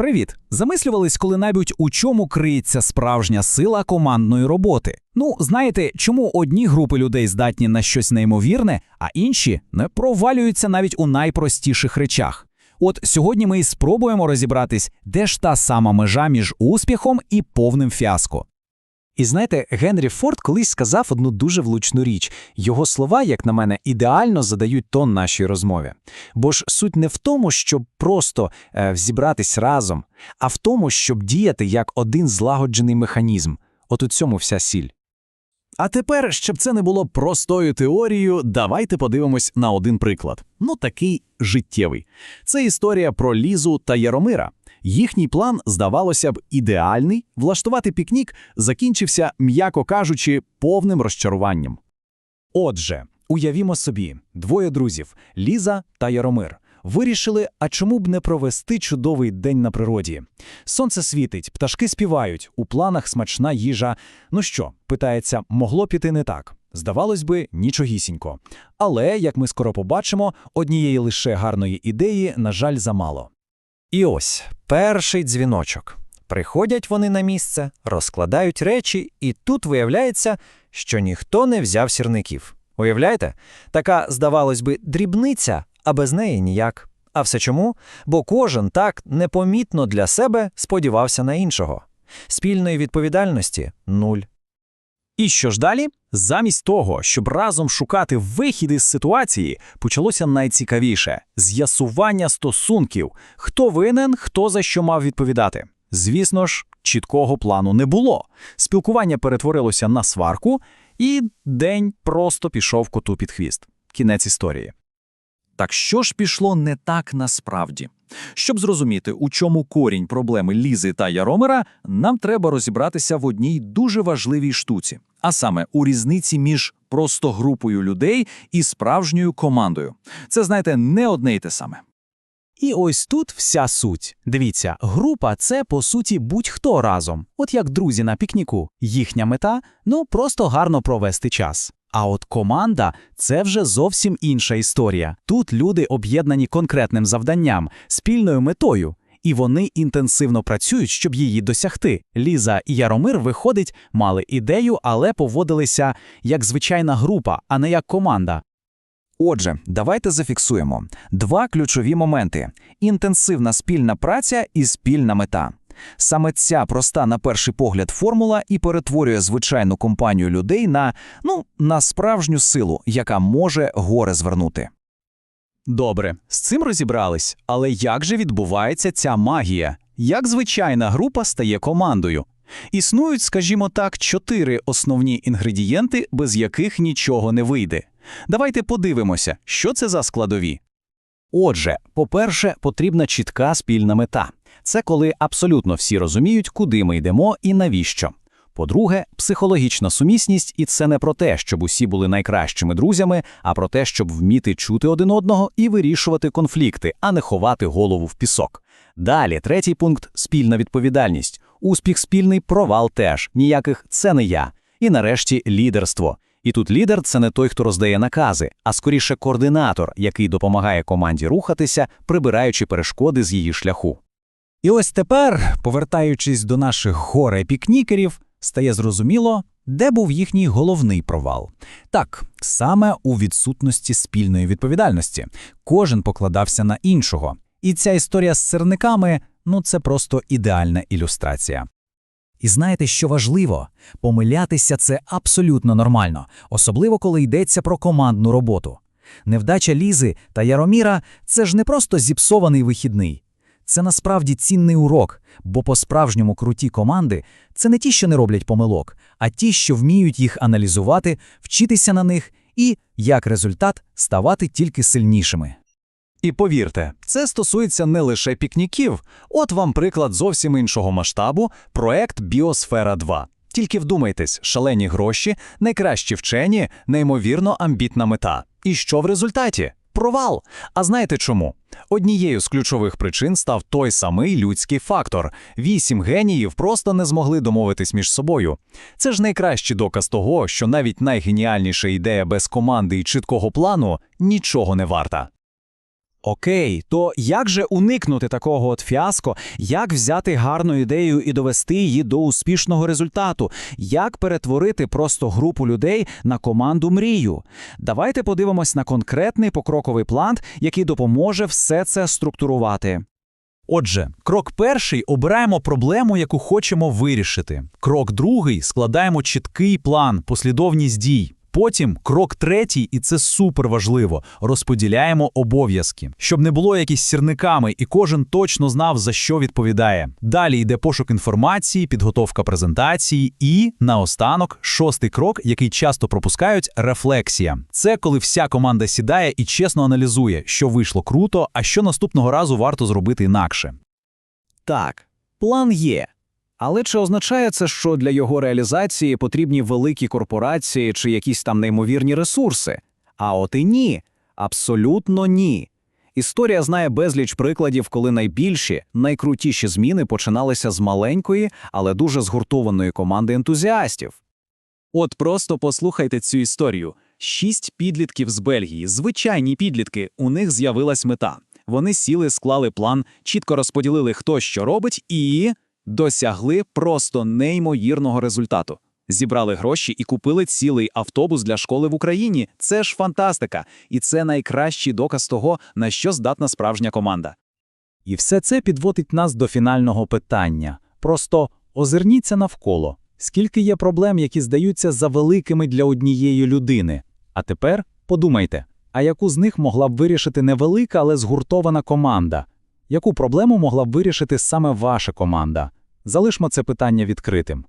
Привіт! Замислювались коли-небудь, у чому криється справжня сила командної роботи. Ну, знаєте, чому одні групи людей здатні на щось неймовірне, а інші не провалюються навіть у найпростіших речах. От сьогодні ми і спробуємо розібратись, де ж та сама межа між успіхом і повним фіаско. І знаєте, Генрі Форд колись сказав одну дуже влучну річ. Його слова, як на мене, ідеально задають тон нашій розмові. Бо ж суть не в тому, щоб просто е, зібратись разом, а в тому, щоб діяти як один злагоджений механізм. От у цьому вся сіль. А тепер, щоб це не було простою теорією, давайте подивимось на один приклад. Ну, такий життєвий. Це історія про Лізу та Яромира. Їхній план, здавалося б, ідеальний, влаштувати пікнік закінчився, м'яко кажучи, повним розчаруванням. Отже, уявімо собі, двоє друзів Ліза та Яромир. Вирішили, а чому б не провести чудовий день на природі. Сонце світить, пташки співають, у планах смачна їжа. Ну що, питається, могло піти не так. Здавалось би, нічогісінько. Але, як ми скоро побачимо, однієї лише гарної ідеї, на жаль, замало. І ось перший дзвіночок. Приходять вони на місце, розкладають речі, і тут виявляється, що ніхто не взяв сірників. Уявляєте? Така, здавалось би, дрібниця, а без неї ніяк. А все чому? Бо кожен так непомітно для себе сподівався на іншого. Спільної відповідальності нуль. І що ж далі? Замість того, щоб разом шукати вихід із ситуації, почалося найцікавіше з'ясування стосунків, хто винен, хто за що мав відповідати. Звісно ж, чіткого плану не було. Спілкування перетворилося на сварку, і день просто пішов коту під хвіст. Кінець історії. Так що ж пішло не так насправді? Щоб зрозуміти, у чому корінь проблеми Лізи та Яромира, нам треба розібратися в одній дуже важливій штуці, а саме у різниці між просто групою людей і справжньою командою. Це, знаєте, не одне й те саме. І ось тут вся суть. Дивіться, група це по суті будь-хто разом, от як друзі на пікніку. Їхня мета ну просто гарно провести час. А от команда це вже зовсім інша історія. Тут люди об'єднані конкретним завданням, спільною метою, і вони інтенсивно працюють, щоб її досягти. Ліза і Яромир, виходить, мали ідею, але поводилися як звичайна група, а не як команда. Отже, давайте зафіксуємо два ключові моменти: інтенсивна спільна праця і спільна мета. Саме ця проста на перший погляд формула і перетворює звичайну компанію людей на ну на справжню силу, яка може гори звернути. Добре, з цим розібрались, але як же відбувається ця магія? Як звичайна група стає командою? Існують, скажімо так, чотири основні інгредієнти, без яких нічого не вийде. Давайте подивимося, що це за складові. Отже, по-перше, потрібна чітка спільна мета. Це коли абсолютно всі розуміють, куди ми йдемо і навіщо. По-друге, психологічна сумісність, і це не про те, щоб усі були найкращими друзями, а про те, щоб вміти чути один одного і вирішувати конфлікти, а не ховати голову в пісок. Далі, третій пункт спільна відповідальність. Успіх спільний, провал теж. Ніяких це не я. І нарешті лідерство. І тут лідер це не той, хто роздає накази, а скоріше координатор, який допомагає команді рухатися, прибираючи перешкоди з її шляху. І ось тепер, повертаючись до наших горе пікнікерів, стає зрозуміло, де був їхній головний провал. Так, саме у відсутності спільної відповідальності. Кожен покладався на іншого. І ця історія з сирниками ну це просто ідеальна ілюстрація. І знаєте, що важливо? Помилятися це абсолютно нормально, особливо коли йдеться про командну роботу. Невдача Лізи та Яроміра це ж не просто зіпсований вихідний. Це насправді цінний урок, бо по-справжньому круті команди це не ті, що не роблять помилок, а ті, що вміють їх аналізувати, вчитися на них і, як результат, ставати тільки сильнішими. І повірте, це стосується не лише пікніків. От вам приклад зовсім іншого масштабу проект Біосфера 2. Тільки вдумайтесь, шалені гроші, найкращі вчені, неймовірно амбітна мета. І що в результаті? Провал. А знаєте чому? Однією з ключових причин став той самий людський фактор. Вісім геніїв просто не змогли домовитись між собою. Це ж найкращий доказ того, що навіть найгеніальніша ідея без команди і чіткого плану нічого не варта. Окей, то як же уникнути такого от фіаско? Як взяти гарну ідею і довести її до успішного результату? Як перетворити просто групу людей на команду мрію? Давайте подивимось на конкретний покроковий план, який допоможе все це структурувати. Отже, крок перший обираємо проблему, яку хочемо вирішити. Крок другий складаємо чіткий план, послідовність дій. Потім крок третій, і це супер важливо, розподіляємо обов'язки, щоб не було якісь сірниками, і кожен точно знав, за що відповідає. Далі йде пошук інформації, підготовка презентації і, наостанок, шостий крок, який часто пропускають рефлексія. Це коли вся команда сідає і чесно аналізує, що вийшло круто, а що наступного разу варто зробити інакше. Так, план є. Але чи означає це, що для його реалізації потрібні великі корпорації чи якісь там неймовірні ресурси? А от і ні. Абсолютно ні. Історія знає безліч прикладів, коли найбільші, найкрутіші зміни починалися з маленької, але дуже згуртованої команди ентузіастів. От просто послухайте цю історію. Шість підлітків з Бельгії, звичайні підлітки, у них з'явилась мета. Вони сіли, склали план, чітко розподілили, хто що робить, і досягли просто неймовірного результату. Зібрали гроші і купили цілий автобус для школи в Україні. Це ж фантастика, і це найкращий доказ того, на що здатна справжня команда. І все це підводить нас до фінального питання. Просто озирніться навколо. Скільки є проблем, які здаються завеликими для однієї людини. А тепер подумайте, а яку з них могла б вирішити невелика, але згуртована команда? Яку проблему могла б вирішити саме ваша команда? Залишмо це питання відкритим.